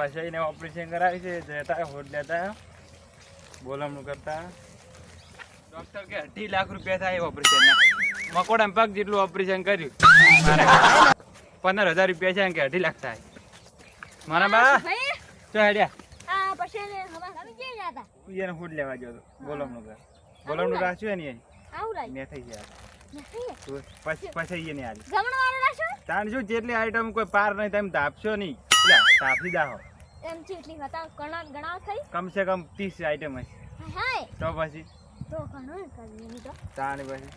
પછી એને ઓપરેશન કરાવી છે જતા હોટ લેતા. બોલામણું કરતા. ડોક્ટર કે અઢી લાખ રૂપિયા થાય ઓપરેશન ના. મકોડા પગ જેટલું ઓપરેશન કર્યું. મારે પંદર હજાર રૂપિયા છે કે અઢી લાખ થાય. મારા બા ચો હેડ્યા. આ પછી એને હોટ લેવા ગયો હતો. બોલમણું કર. બોલમણું રાખ્યું ને મેં થઈ ગયા પછી પછી એને આવી જમણ વાળા રાખશો તાણ શું જેટલી આઈટમ કોઈ પાર નહીં તમે તાપશો નહીં. લા, તાપી દાહો એમ છે એટલી ઘણા ઘણા થઈ? કમસે કમ ત્રીસ આઈટમ હશે. હાય. તો પછી? તો ઘણું કરી એની તો તાણ પછી?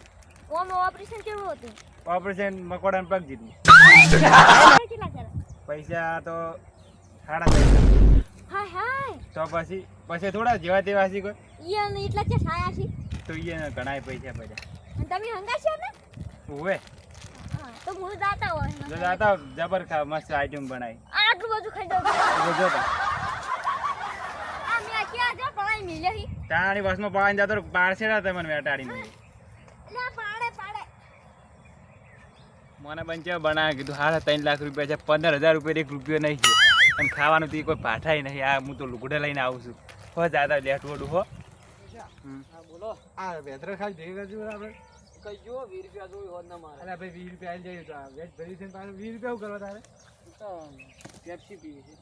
ઓમ ઓપરેશન કેવું હતું? ઓપરેશન મકોડાને પગ જીતનું. પૈસા તો સાડા ત્રણ હાય હાય. તો પછી? પછી થોડા જેવા તેવા હશે કોઈ? ઈ એટલા છે સાયા છે. તો ઘણા પૈસા પડ્યા. અને તમે હંગાશો ને? ઓવે તો હું દાતા હોય જો દાતા જબર ખા મસ્ત આઈટમ બનાવી. આટલું બધું ખાઈ દઉં જો આ મે ક્યાં જો પાણી મિલે હી તાણી બસમાં પાણી જાતો પાડશે તમને વેટાડીને ના પાડે પાડે. મને પણ ચેવા બનાવે કીધું હારે ત્રણ લાખ રૂપિયા છે પંદર હજાર રૂપિયા એક રૂપિયો નહીં છે. અને ખાવાનું તો કોઈ પાઠાય નહીં. આ હું તો લુગડે લઈને આવું છું. હો જાતા લેટવડું હો. હમ. બોલો. આ વેધર ખાલી ભેગા કરજો આપણે. કઈ જો વીસ રૂપિયા જોયું હોત ના મારે અલ્યા ભાઈ વીસ રૂપિયા આવી જાય તો આ વેજ ભરી છે પાછું. વીસ રૂપિયા કરવા તારે? પેપ્સી પીવી છે.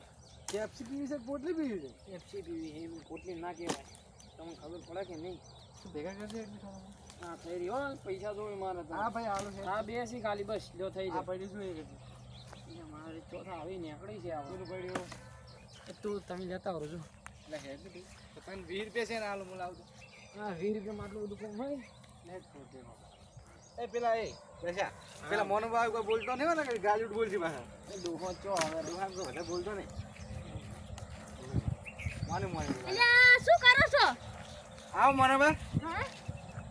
કેપ્સી પીવી છે પોટલી પીવી છે? પેપ્સી પીવી છે એમ પોટલી ના કહેવાય. તમને ખબર પડે કે નહીં? ભેગા કરજે હા થઈ રહ્યો હો, પૈસા મારે હા ભાઈ આલુ છે. હા બેસી ખાલી બસ જો થઈ જાય. પડી શું એ મારે ચોથા આવી નીકળી છે આ પડ્યું? તું તમે લેતા આવજો. એટલે હેડ લીધું. તો તને વીસ રૂપિયા છે ને આલુ હું હા વીસ રૂપિયામાં આટલું બધું કોમ હોય? ને. એ પેલા એ બેસા. પેલા મોનો ભાઈ કોઈ બોલતો નહીં ને ગાજુટ બોલતી પાછા. એ ડોહો ચો હવે દુકાન તો બધા બોલતો નહીં. માને માને એટલે આ શું કરો છો? આવ મોનો હા?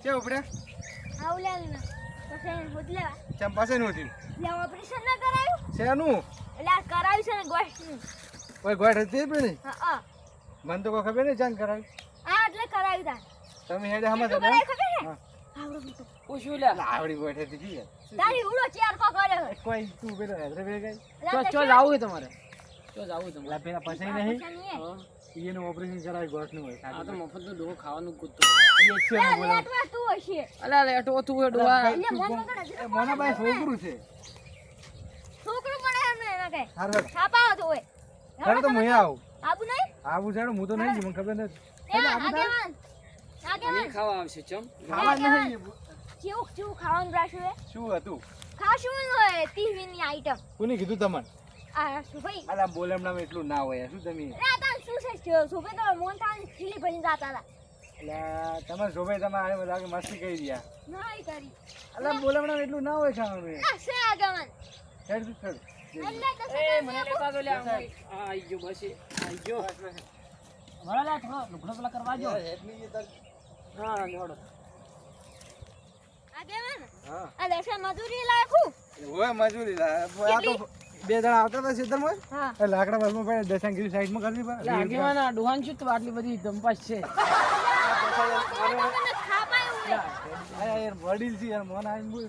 કે ઉપડે આવું લે ને પછી હોદ લેવા. ચમ પાસે નહોતી લે ઓપરેશન ના કરાયું? શેનું? એટલે આ કરાવ્યું છે ને ગોઠનું. કોઈ ગોઠ હતી નહીં હા હા. મને તો કોઈ ખબર નહીં જાણ કરાવી. આ એટલે કરાવ્યું તા તમે હેડે છે હા. આવડો પૂછ્યું લે. આવડી ગોઠ હતી તારી ઉડો ચેર કો કરે કોઈ તું પેલો હેદરે ભેગા ગઈ. ચો ચો જાવું તમારે? ચો જાવું તમારે? પેલા પેલા પછી નહીં પૈસા નહીં હે. હા. એનું ઓપરેશન કરાવી ગોઠનું હોય. આ તો સાચું મફતનો ડોહો ખાવાનું કૂદતો એ છે લે, ને બોલો. તું હશે. અલા લેટો તું એ ડોહા મન તો કોણ છોકરું છે. છોકરું પડે એમને એમાં કઈ. છાપાઓ તો હોય. તો હું અહીંયા આવું. આબુ નહીં? આવું જાણો હું તો નહીં મને ખબર નથી. આગેવાન અમે ખાવા આવશે ચમ. ખાવા નહીં કેવું કેવું ખાવાનું રાખ્યું હે શું હતું? ખાશું હોય ટીવીની આઈટમ કોને કીધું તમને? આ શું ભાઈ અલા બોલેમણામાં એટલું ના હોય શું તમે? અરે આ શું છે સુભે તો મોન તાન ખીલી ભરીને જાતા હતા. અલા તમારે શોભાઈ તમે આને લાગે મસ્તી કરી રહ્યા. ના ઈ કરી. અલા બોલેમણામાં એટલું ના હોય ખાવાનું આ છે આગેવાન હેડ તું હેડ એ મને લેતા તો લે આ આઈ ગયો બસ આઈ ગયો. વળો લે થોડો લુગડો પેલા કરવા જો. લેવડો હા આ દેશા મજૂરી લાયકું હોય મજૂરી આ તો બે જણા આવતા હતા ખેતરમાં? હા. એ લાકડા બસમાં પડે દશાંગીરી સાઈડમાં કરવી પડે તો આટલી બધી ધંપાસ છે. યાર વડીલ છે યાર મોન આવીને બોલ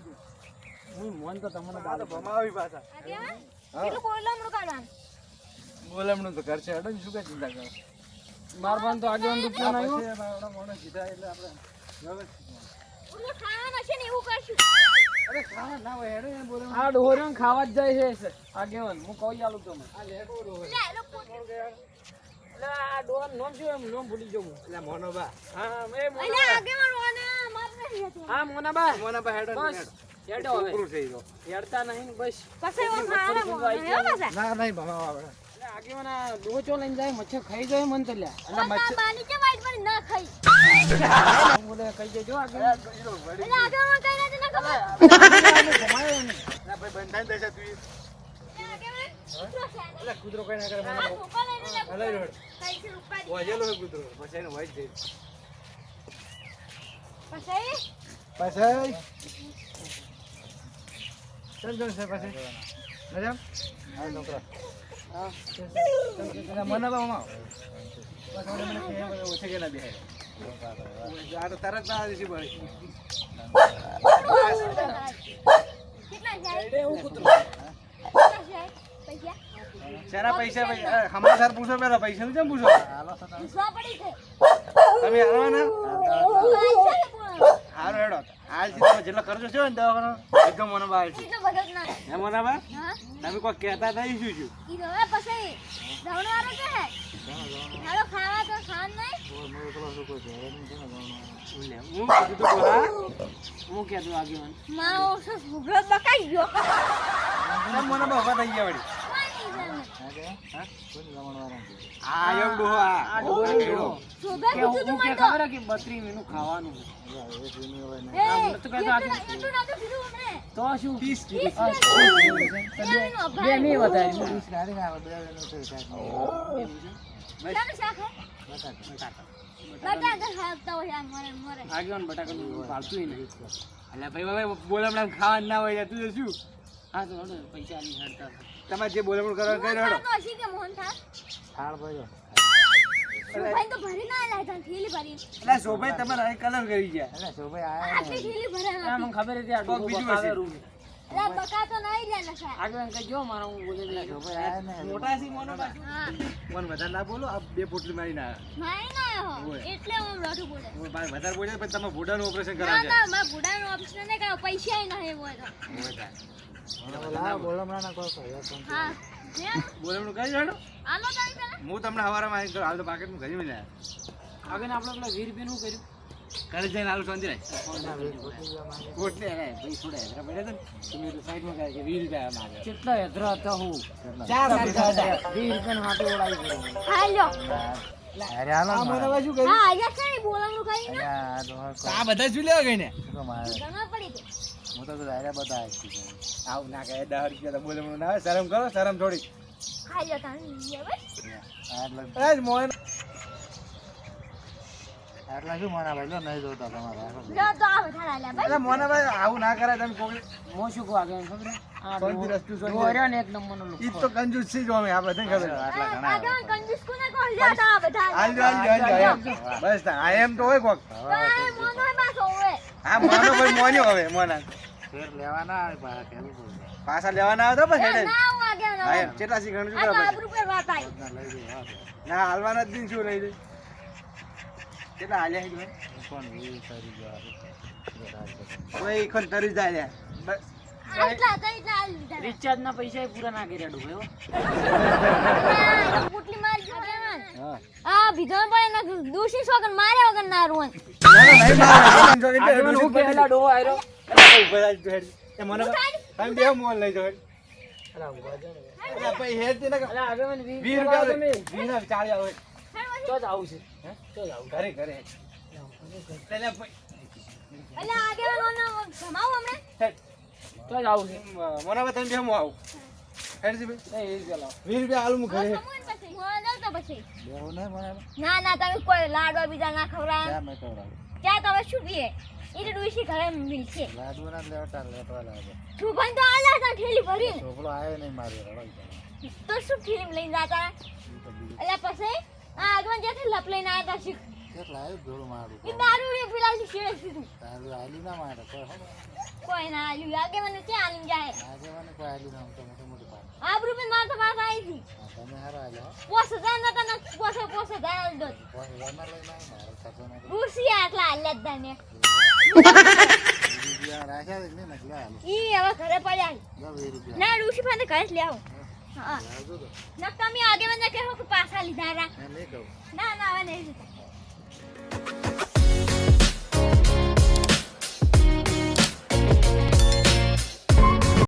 હું મોન તો તમને તો ભમાવી પાછા. કેટલું બોલમણું કાઢવાનું? બોલેમણું તો કરશે હેડો ને શું કે ચિંતા કરો? માર ભાન તો આગેવાન આ નહીં પછી આપણા એટલે આપણે વ્યવસ્થિત ઓલું ખાવાનું છે ને એવું કરશું અરે ખાવા ના હોય હેડો યાર બોલેમણું આ ડોહરીઓ ખાવા જ જાય છે આગેવાન. હું કહું ચાલુ તમને. આ ડોહાન નામ શું એમ નોમ ભૂલી જવું એટલે મોનોબા. હા એ એટલે મોના આગેવાન ઓને માર નહીં હતું. હા મોનાબા. મોનોબા હેડો બસ હેડો. હવે. હેડતા નહીં બસ. પછી ના નહીં ભમાવા આપણે આગેવાન લઈને જાય મચ્છર ખાઈ ગયો મન તો લ્યા એટલે મચ્છર બાની કે વાઈટ પર ના ખાઈ? બોલે કહી દેજો આગેવાન એટલે આગેવાન કઈ નથી ના ખબર. ના ભાઈ બંધાઈ દેશે તું એટલે કૂતરો કઈ ના કરે મને હલાઈ રોડ. વાજેલો કૂતરો. પછી એને વાજ દે. પછી? પછી? ચાલ ચાલ છે પછી. મજા હા એટલે મને બા માં બસ હવે મને કહે હવે ઓછે કે ના બેહાય આ તો તરત ના આવી કૂતરો કેટલા જાય પૈસા. ભાઈ અ, હમાસર પૂછો પેલા પૈસા નું કેમ પૂછો? પૂછવા પડી છે તમે આવવાના ભાઈ છે ને પણ. હારું હેડો આજથી તમે જેટલો ખર્ચો છે ને દવાખાનો એકદમ મને બહાર છે હે મોના બા તમે કોઈ કહેતા હતા શું છું ઈ તો હવે પછી દવણવાળો કે હાલો ખાવા તો ખાન નહીં. હું તો બોલા હું કહેતો આગેવાન ગયો કેમ મોના બા ઊભા થઈ ગયા વળી નહીં હું હે છે. મને ના- કીધું. તો હે? ખાવાનું ના હોય તું શું હા તો પૈસા ની હડતા તમારે જે બોલમણ કરવા કરી થાળ તો હશે કે મોહન થાળ? ભાઈ તો ભરી ના લાય તાર થેલી ભરી. એટલે શોભાઈ તમારે અહીં કલર કરી ગયા આટલી થેલી ભરાય મને ખબર હતી આ ડોહો બીજું બતાવે હશે. રૂમ. બકા તો નહીં લે નખાય. આગેવાન કહેજો મારા હું બોલે. મોટા મોનો. વધારે ના બોલો આ બે પોટલી મારી ના મારી ના આવ્યો. એટલે હું લોઠું બોલે. હું ભાઈ વધારે બોલે પછી તમે ભૂડાનું ઓપરેશન ના, કરાવજો ના, મારા કાંઈ નહીં હોય તો. હા. હે? હું તમને હવારમાં હાલ તો પાકેટ ઘરે મળ્યા આગળ આપણે પેલા વીર શું કર્યું? ઘરે જઈને હાલ શાંતિ રહે પોટલી ભાઈ થોડા હેદરા પડ્યા હતા ને તમે સાઈડમાં કહે કે વીસ રૂપિયા માંગે કેટલા હેદરા હતા હું? ચાર વીર ઓળાવી આ બધા શું લેવા ગઈ ને ઘરમાં પડી ગઈ. આવું ના કહે દસ રૂપિયા તો બોલે ના આવે. શરમ કરો શરમ થોડી હા, લ્યો તારે લઈ આવે. એ જ મોહન લ્યો તો આ વધારે આલ્યા ભાઈ. એટલે મોનાભાઈ આવું ના કરાય તમે કોક હું શું કહું આગળ ખબર હે? તો તો. બસ એમ તો હોય કોક. તો મોનો મોનો મોન્યો હવે હોય. આ મોનો ભાઈ મોન્યો હવે મોના પાછા લેવાના આવે તો બસ હેડે. ના, હું ના હા કેટલા શી ગણું છું આબરૂ પર વાત આવી. ના હાલવાના જ દિન શું લઈ કેટલા હાલ્યા કોઈ ખન તરી જાય દીધા. રિચાર્જના પૈસા પૂરા ના કર્યા આ પુટલી મારી જો ને. હા. આ ભીધો પડે ને દૂષી છોકન મારે. વગર ના રોન ના, ના. ઊભા એ મને તમે બે મોલ લઈ ના ના કોઈ લાડવા બીજા ના ખવડાવ. ક્યાં તમે શું પીએ? એ તો ડોશી ઘરે મિલશે તું પણ તો આલા હતા ઠેલી ભરીને તો. શું ફિલ્મ લઈને જાતા? એટલે પછી આ આગળ જ્યાંથી લપ લઈને આવ્યા હતા શીખ. એ દારૂ એ પેલા શેડે સીધું કોઈ ના આલ્યું. આગે મને ક્યાં આલીને જાય? આબરૂ પણ માર તો વાત આવી હતી. પોસ હજાર ને પોસ પોસ હજાર આલી દો રૂસિયા આટલા આલ્યા જ તને ઈ હવે ઘરે પડ્યા ના રૂસી પાસે ઘરે જ લેવું ના તમે આગે મને